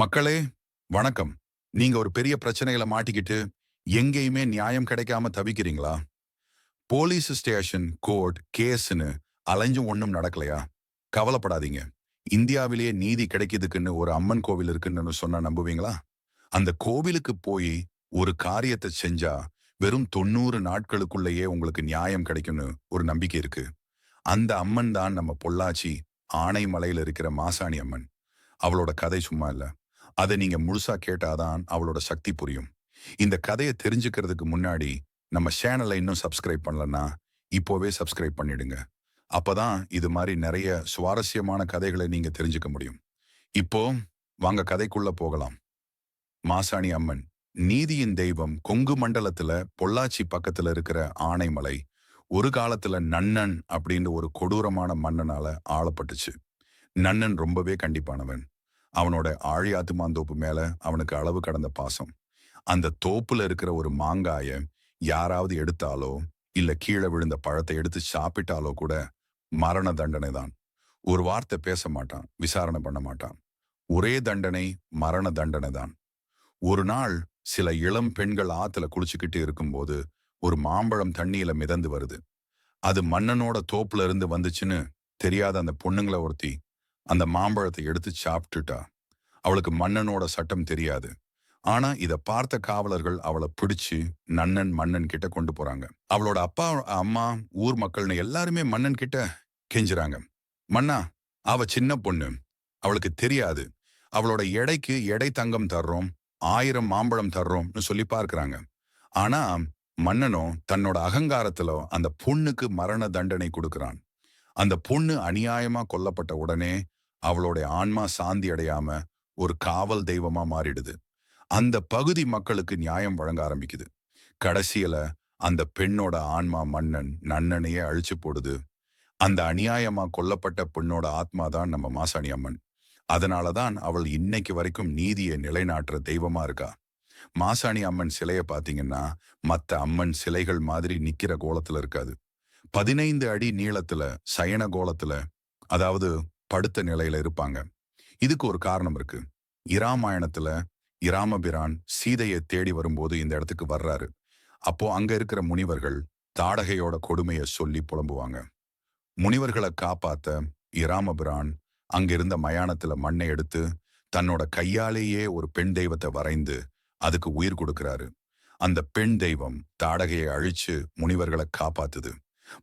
மக்களே வணக்கம். நீங்க ஒரு பெரிய பிரச்சனையில மாட்டிக்கிட்டு எங்கேயுமே நியாயம் கிடைக்காம தவிக்கிறீங்களா? போலீஸ் ஸ்டேஷன் கோர்ட் கேஸ்னு அலைஞ்சும் ஒன்றும் நடக்கலையா? கவலைப்படாதீங்க. இந்தியாவிலேயே நீதி கிடைக்குதுக்குன்னு ஒரு அம்மன் கோவில் இருக்குன்னு சொன்னா நம்புவீங்களா? அந்த கோவிலுக்கு போய் ஒரு காரியத்தை செஞ்சா வெறும் தொண்ணூறு நாட்களுக்குள்ளேயே உங்களுக்கு நியாயம் கிடைக்கும்னு ஒரு நம்பிக்கை இருக்கு. அந்த அம்மன் தான் நம்ம பொள்ளாச்சி ஆனைமலையில் இருக்கிற மாசாணி அம்மன். அவளோட கதை சும்மா இல்ல. அதை நீங்க முழுசா கேட்டாதான் அவளோட சக்தி புரியும். இந்த கதையை தெரிஞ்சுக்கிறதுக்கு முன்னாடி நம்ம சேனலை இன்னும் சப்ஸ்கிரைப் பண்ணலன்னா இப்போவே சப்ஸ்கிரைப் பண்ணிடுங்க. அப்பதான் இது மாதிரி நிறைய சுவாரஸ்யமான கதைகளை நீங்க தெரிஞ்சுக்க முடியும். இப்போ வாங்க கதைக்குள்ள போகலாம். மாசாணி அம்மன் நீதியின் தெய்வம் கொங்கு மண்டலத்துல பொள்ளாச்சி பக்கத்துல இருக்கிற ஆனைமலை ஒரு காலத்துல நன்னன் அப்படின்னு ஒரு கொடூரமான மன்னனால ஆளப்பட்டுச்சு. நன்னன் ரொம்பவே கண்டிப்பானவன். அவனோட ஆழி ஆத்துமாந்தோப்பு மேல அவனுக்கு அளவு கடந்த பாசம். அந்த தோப்புல இருக்கிற ஒரு மாங்காய யாராவது எடுத்தாலோ இல்ல கீழே விழுந்த பழத்தை எடுத்து சாப்பிட்டாலோ கூட மரண தண்டனை தான். ஒரு வார்த்தை பேச மாட்டான் விசாரணை பண்ண மாட்டான். ஒரே தண்டனை மரண தண்டனை தான். ஒரு நாள் சில இளம் பெண்கள் ஆத்துல குளிச்சுக்கிட்டு இருக்கும்போது ஒரு மாம்பழம் தண்ணியில மிதந்து வருது. அது மன்னனோட தோப்புல இருந்து வந்துச்சுன்னு தெரியாத அந்த பொண்ணுங்களை ஒருத்தி அந்த மாம்பழத்தை எடுத்து சாப்பிட்டுட்டா அவளுக்கு மன்னனோட சட்டம் தெரியாது. ஆனா இத பார்த்த காவலர்கள் அவளை பிடிச்சு நன்னன் மன்னன் கிட்ட கொண்டு போறாங்க. அவளோட அப்பா அம்மா ஊர் மக்கள்னு எல்லாருமே மன்னன் கிட்ட கெஞ்சுறாங்க. மன்னா அவ சின்ன பொண்ணு. அவளுக்கு தெரியாது. அவளோட எடைக்கு எடை தங்கம் தர்றோம் ஆயிரம் மாம்பழம் தர்றோம்னு சொல்லி பார்க்கறாங்க. ஆனா மன்னனும் தன்னோட அகங்காரத்துல அந்த பொண்ணுக்கு மரண தண்டனை கொடுக்கிறான். அந்த பொண்ணு அநியாயமா கொல்லப்பட்ட உடனே அவளுடைய ஆன்மா சாந்தி அடையாம ஒரு காவல் தெய்வமா மாறிடுது. அந்த பகுதி மக்களுக்கு நியாயம் வழங்க ஆரம்பிக்குது. கடைசியில அந்த பெண்ணோட ஆன்மா மன்னன் நன்னனையே அழிச்சு போடுது. அந்த அநியாயமா கொல்லப்பட்ட பெண்ணோட ஆத்மா தான் நம்ம மாசாணி அம்மன். அதனாலதான் அவள் இன்னைக்கு வரைக்கும் நீதியை நிலைநாட்டுற தெய்வமா இருக்கா. மாசாணி அம்மன் சிலைய பாத்தீங்கன்னா மத்த அம்மன் சிலைகள் மாதிரி நிக்கிற கோலத்துல இருக்காது. பதினைந்து அடி நீளத்துல சயன கோலத்துல அதாவது படுத்த நிலையில இருப்பாங்க. இதுக்கு ஒரு காரணம் இருக்கு. இராமாயணத்துல இராமபிரான் சீதையை தேடி வரும்போது இந்த இடத்துக்கு வர்றாரு. அப்போ அங்க இருக்கிற முனிவர்கள் தாடகையோட கொடுமையை சொல்லி புலம்புவாங்க. முனிவர்களை காப்பாத்த இராமபிரான் அங்கிருந்த மயானத்துல மண்ணை எடுத்து தன்னோட கையாலேயே ஒரு பெண் தெய்வத்தை வரைந்து அதுக்கு உயிர் கொடுக்கிறாரு. அந்த பெண் தெய்வம் தாடகையை அழிச்சு முனிவர்களை காப்பாத்துது.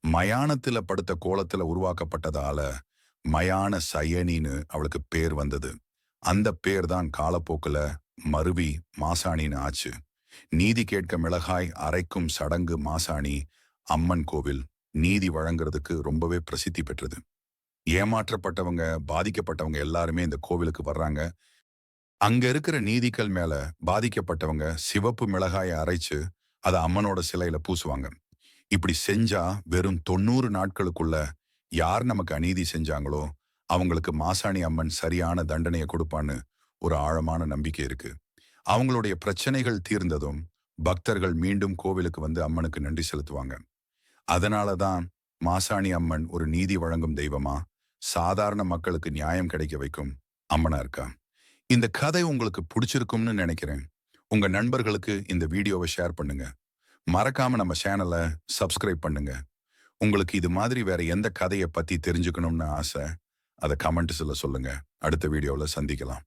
மயானத்துல படுத்த கோலத்துல உருவாக்கப்பட்டதால மயான சயனின்னு அவளுக்கு பேர் வந்தது. அந்த பேர் தான் காலப்போக்குல மருவி மாசாணின்னு ஆச்சு. நீதி கேட்க மிளகாய் அரைக்கும் சடங்கு மாசாணி அம்மன் கோவில் நீதி வழங்குறதுக்கு ரொம்பவே பிரசித்தி பெற்றது. ஏமாற்றப்பட்டவங்க பாதிக்கப்பட்டவங்க எல்லாருமே இந்த கோவிலுக்கு வர்றாங்க. அங்க இருக்கிற நீதிகள் மேல பாதிக்கப்பட்டவங்க சிவப்பு மிளகாயை அரைச்சு அதை அம்மனோட சிலையில பூசுவாங்க. இப்படி செஞ்சா வெறும் தொண்ணூறு நாட்களுக்குள்ள யார் நமக்கு அநீதி செஞ்சாங்களோ அவங்களுக்கு மாசாணி அம்மன் சரியான தண்டனையை கொடுப்பான்னு ஒரு ஆழமான நம்பிக்கை இருக்கு. அவங்களுடைய பிரச்சனைகள் தீர்ந்ததும் பக்தர்கள் மீண்டும் கோவிலுக்கு வந்து அம்மனுக்கு நன்றி செலுத்துவாங்க. அதனால தான் மாசாணி அம்மன் ஒரு நீதி வழங்கும் தெய்வமா சாதாரண மக்களுக்கு நியாயம் கிடைக்க வைக்கும் அம்மனா இருக்கா? இந்த கதை உங்களுக்கு பிடிச்சிருக்கும்னு நினைக்கிறேன். உங்க நண்பர்களுக்கு இந்த வீடியோவை ஷேர் பண்ணுங்க. மறக்காம நம்ம சேனலை சப்ஸ்கிரைப் பண்ணுங்க. உங்களுக்கு இது மாதிரி வேற எந்த கதையை பத்தி தெரிஞ்சுக்கணும்னு ஆசை அதை கமெண்ட்ஸில் சொல்லுங்க. அடுத்த வீடியோவில் சந்திக்கலாம்.